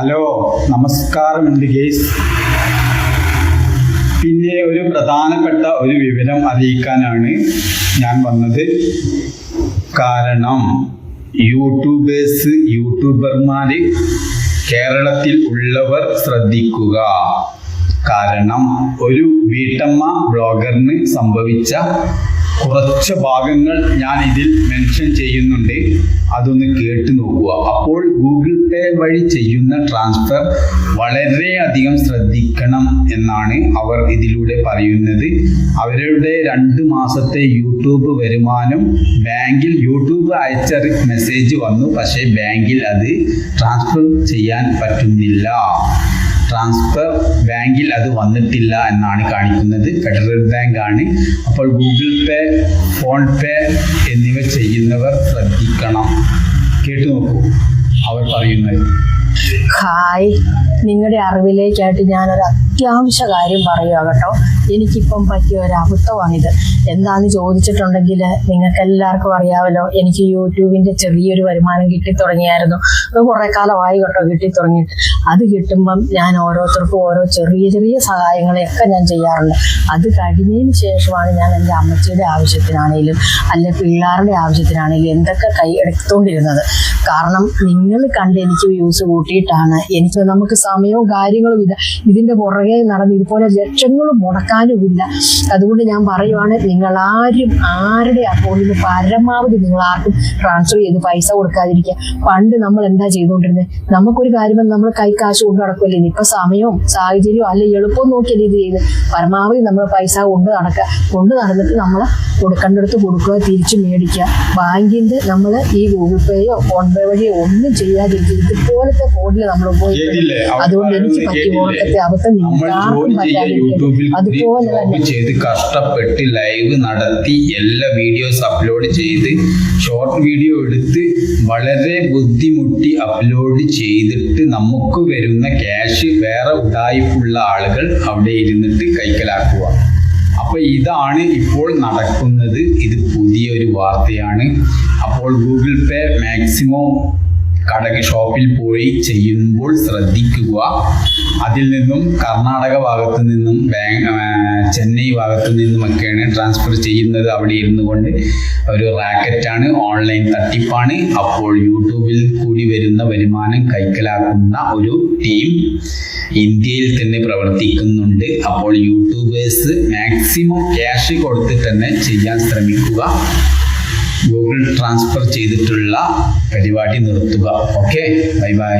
Hello നമസ്കാരം നമസ്കാരമുണ്ട് guys. പിന്നെ ഒരു പ്രധാനപ്പെട്ട ഒരു വിവരം അറിയിക്കാനാണ് ഞാൻ വന്നത്. കാരണം യൂട്യൂബേഴ്സ് യൂട്യൂബർമാര് കേരളത്തിൽ ഉള്ളവർ ശ്രദ്ധിക്കുക. കാരണം ഒരു വീട്ടമ്മ ബ്ലോഗറിന് സംഭവിച്ച കുറച്ച് ഭാഗങ്ങൾ ഞാൻ ഇതിൽ മെൻഷൻ ചെയ്യുന്നുണ്ട്. അതൊന്ന് കേട്ട് നോക്കുക. അപ്പോൾ ഗൂഗിൾ പേ വഴി ചെയ്യുന്ന ട്രാൻസ്ഫർ വളരെയധികം ശ്രദ്ധിക്കണം എന്നാണ് അവർ ഇതിലൂടെ പറയുന്നത്. അവരുടെ രണ്ട് മാസത്തെ യൂട്യൂബ് വരുമാനം ബാങ്കിൽ യൂട്യൂബ് അയച്ച മെസ്സേജ് വന്നു. പക്ഷേ ബാങ്കിൽ അത് ട്രാൻസ്ഫർ ചെയ്യാൻ പറ്റുന്നില്ല. ട്രാൻസ്ഫർ ബാങ്കിൽ അത് വന്നിട്ടില്ല എന്നാണ് കാണിക്കുന്നത്. ഫെഡറൽ ബാങ്ക് ആണ്. അപ്പോൾ ഗൂഗിൾ പേ ഫോൺ പേ എന്നിവ ചെയ്യുന്നവർ ശ്രദ്ധിക്കണം. കേട്ടു നോക്കൂ. അവർ പറയുന്നത്. ഹായ് നിങ്ങളുടെ അറിവിലേക്കായിട്ട് ഞാനൊരു അത്യാവശ്യ കാര്യം പറയുക കേട്ടോ. എനിക്കിപ്പം പറ്റിയ ഒരു അബദ്ധമാണിത്. എന്താന്ന് ചോദിച്ചിട്ടുണ്ടെങ്കിൽ നിങ്ങൾക്ക് എല്ലാവർക്കും അറിയാമല്ലോ എനിക്ക് യൂട്യൂബിന്റെ ചെറിയൊരു വരുമാനം കിട്ടി തുടങ്ങിയായിരുന്നു അത് കുറേ കാലമായി കേട്ടോ കിട്ടി തുടങ്ങിയിട്ട് അത് കിട്ടുമ്പം ഞാൻ ഓരോരുത്തർക്കും ഓരോ ചെറിയ ചെറിയ സഹായങ്ങളെയൊക്കെ ഞാൻ ചെയ്യാറുണ്ട്. അത് കഴിഞ്ഞതിന് ശേഷമാണ് ഞാൻ എന്റെ അമ്മച്ചിയുടെ ആവശ്യത്തിനാണെങ്കിലും അല്ലെ പിള്ളേരുടെ ആവശ്യത്തിനാണെങ്കിലും എന്തൊക്കെ കൈ എടുത്തുകൊണ്ടിരുന്നത്. കാരണം നിങ്ങൾ കണ്ട് എനിക്ക് വ്യൂസ് കൂട്ടിയിട്ടാണ്. എനിക്ക് നമുക്ക് സമയവും കാര്യങ്ങളും ഇല്ല ഇതിന്റെ പുറകെ നടന്ന് ഇതുപോലെ ലക്ഷങ്ങളും മുടക്കാനുമില്ല. അതുകൊണ്ട് ഞാൻ പറയുവാണ് നിങ്ങൾ ആരും ആരുടെ അക്കൗണ്ടിൽ പരമാവധി നിങ്ങൾ ആർക്കും ട്രാൻസ്ഫർ ചെയ്ത് പൈസ കൊടുക്കാതിരിക്കുക. പണ്ട് നമ്മൾ എന്താ ചെയ്തുകൊണ്ടിരുന്നത് നമുക്കൊരു കാര്യം നമ്മൾ കൈ കാശ് കൊണ്ട് നടക്കുമല്ലേ ഇപ്പൊ സമയവും സാഹചര്യവും അല്ല? എളുപ്പം നോക്കിയല്ലേ ഇത് ചെയ്ത് പരമാവധി നമ്മൾ പൈസ കൊണ്ട് നടക്കുക. കൊണ്ട് നടന്നിട്ട് നമ്മൾ കൊടുക്കേണ്ടടുത്ത് കൊടുക്കുക തിരിച്ച് മേടിക്കുക. ബാങ്കിന്റെ നമ്മൾ ഈ ഗൂഗിൾ പേയോ ഫോൺ പേ വഴിയോ ഒന്നും ചെയ്യാതിരിക്കുക ഇതുപോലത്തെ ഫോണിൽ നമ്മൾ പോയി കേട്ടില്ലേ? അതുകൊണ്ട് എനിക്ക് പറ്റി പറ്റിയ അബദ്ധം പറ്റാതിരിക്കരുത് യൂട്യൂബിൽ അതുപോലെ ചെയ്ത് കഷ്ടപ്പെട്ട് ലൈവ് നടത്തി എല്ലാ വീഡിയോസ് അപ്ലോഡ് ചെയ്ത് ഷോർട്ട് വീഡിയോ എടുത്ത് വളരെ ബുദ്ധിമുട്ടി അപ്ലോഡ് ചെയ്തിട്ട് നമുക്ക് വരുന്ന ക്യാഷ് വേറെ ഉടായ്പുള്ള ആളുകൾ അവിടെ ഇരുന്നിട്ട് കൈക്കലാക്കുക അപ്പൊ ഇതാണ് ഇപ്പോൾ നടക്കുന്നത്. ഇത് പുതിയൊരു വാർത്തയാണ്. അപ്പോൾ ഗൂഗിൾ പേ മാക്സിമം കടക ഷോപ്പിൽ പോയി ചെയ്യുമ്പോൾ ശ്രദ്ധിക്കുക. അതിൽ നിന്നും കർണാടക ഭാഗത്ത് നിന്നും ചെന്നൈ ഭാഗത്ത് നിന്നുമൊക്കെയാണ് ട്രാൻസ്ഫർ ചെയ്യുന്നത്. അവിടെ ഇരുന്നു കൊണ്ട് ഒരു റാക്കറ്റാണ് ഓൺലൈൻ തട്ടിപ്പാണ്. അപ്പോൾ യൂട്യൂബിൽ കൂടി വരുന്ന വരുമാനം കൈക്കലാക്കുന്ന ഒരു ടീം ഇന്ത്യയിൽ തന്നെ പ്രവർത്തിക്കുന്നുണ്ട്. അപ്പോൾ യൂട്യൂബേഴ്സ് മാക്സിമം ക്യാഷ് കൊടുത്തിട്ട് തന്നെ ചെയ്യാൻ ശ്രമിക്കുക. ഗൂഗിൾ ട്രാൻസ്ഫർ ചെയ്തിട്ടുള്ള പരിപാടി നിർത്തുക. Okay bye bye